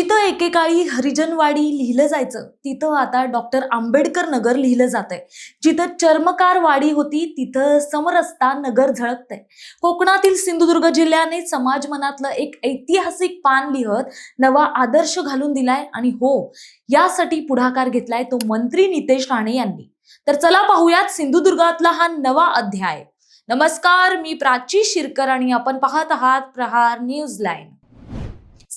जिथं एकेकाळी हरिजनवाडी लिहिलं जायचं तिथं आता डॉक्टर आंबेडकर नगर लिहिलं जात आहे जिथं चर्मकार वाडी होती तिथं समरसता नगर झळकतंय. कोकणातील सिंधुदुर्ग जिल्ह्याने समाज मनातलं एक ऐतिहासिक पान लिहत नवा आदर्श घालून दिलाय आणि हो यासाठी पुढाकार घेतलाय तो मंत्री नितेश राणे यांनी. तर चला पाहूयात सिंधुदुर्गातला हा नवा अध्याय. नमस्कार मी प्राची शिरकर आणि आपण पाहत आहात प्रहार न्यूज लाईन.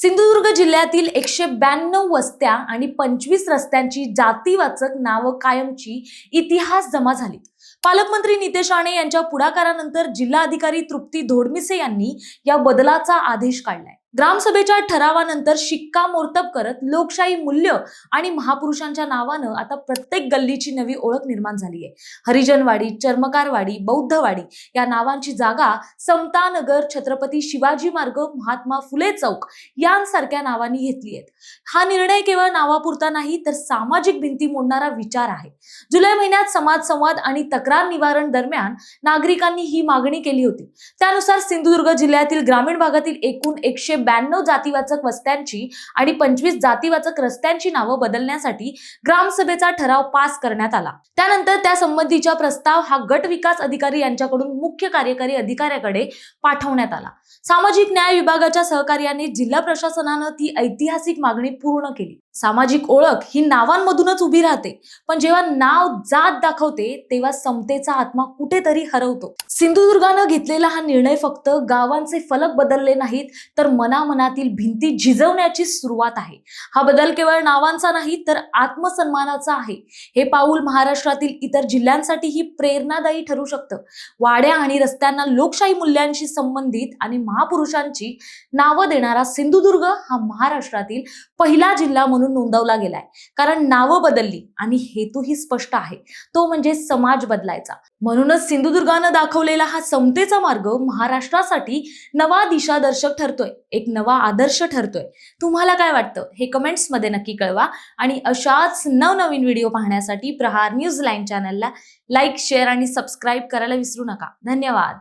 सिंधुदुर्ग जिल्ह्यातील एकशे ब्याण्णव वस्त्या आणि पंचवीस रस्त्यांची जातीवाचक नावं कायमची इतिहास जमा झाली पालकमंत्री नितेश राणे यांच्या पुढाकारानंतर जिल्हाधिकारी तृप्ती धोडमिसे यांनी या बदलाचा आदेश काढलाय. ग्रामसभेच्या ठरावानंतर शिक्कामोर्तब करत लोकशाही मूल्य आणि महापुरुषांच्या नावानं आता प्रत्येक गल्लीची नवी ओळख निर्माण झाली आहे हरिजनवाडी चर्मकारवाडी बौद्धवाडी या नावांची जागा समतानगर छत्रपती शिवाजी मार्ग महात्मा फुले चौक यांसारख्या नावांनी घेतली आहेत हा निर्णय केवळ नावापुरता नाही तर सामाजिक भिंती मोडणारा विचार आहे. जुलै महिन्यात समाज संवाद आणि तक्रार निवारण दरम्यान नागरिकांनी ही मागणी केली होती. त्यानुसार सिंधुदुर्ग जिल्ह्यातील ग्रामीण भागातील एकूण एकशे ब्याण्णव जातीवाचक वस्त्यांची आणि पंचवीस जातीवाचक रस्त्यांची नावं बदलण्यासाठी ग्रामसभेचा ठराव पास करण्यात आला. त्यानंतर त्या संबंधीचा प्रस्ताव हा गट विकास अधिकारी यांच्याकडून मुख्य कार्यकारी अधिकाऱ्याकडे पाठवण्यात आला. सामाजिक न्याय विभागाच्या सहकार्याने जिल्हा प्रशासनानं ती ऐतिहासिक मागणी पूर्ण केली. सामाजिक ओळख ही नावांमधूनच उभी राहते पण जेव्हा नाव जात दाखवते तेव्हा समतेचा आत्मा कुठेतरी हरवतो. सिंधुदुर्गानं घेतलेला हा निर्णय फक्त गावांचे फलक बदलले नाहीत तर मनामनातील भिंती झिजवण्याची सुरुवात आहे. हा बदल केवळ नावांचा नाही तर आत्मसन्मानाचा आहे. हे पाऊल महाराष्ट्रातील इतर जिल्ह्यांसाठीही प्रेरणादायी ठरू शकतं. वाड्या आणि रस्त्यांना लोकशाही मूल्यांशी संबंधित आणि महापुरुषांची नावं देणारा सिंधुदुर्ग हा महाराष्ट्रातील पहिला जिल्हा म्हणून नोंदवला गेलाय. कारण नावं बदलली आणि हेतूही स्पष्ट आहे. तो म्हणजे समाज बदलायचा. म्हणूनच सिंधुदुर्गानं दाखवलेला हा समतेचा मार्ग महाराष्ट्रासाठी नवा दिशादर्शक ठरतोय. एक नवा आदर्श ठरतोय. तुम्हाला काय वाटतं? हे कमेंट्समध्ये नक्की कळवा. आणि अशाच नवनवीन व्हिडिओ पाहण्यासाठी प्रहार न्यूज लाईन चॅनलला लाईक शेअर आणि सबस्क्राईब करायला विसरू नका. धन्यवाद.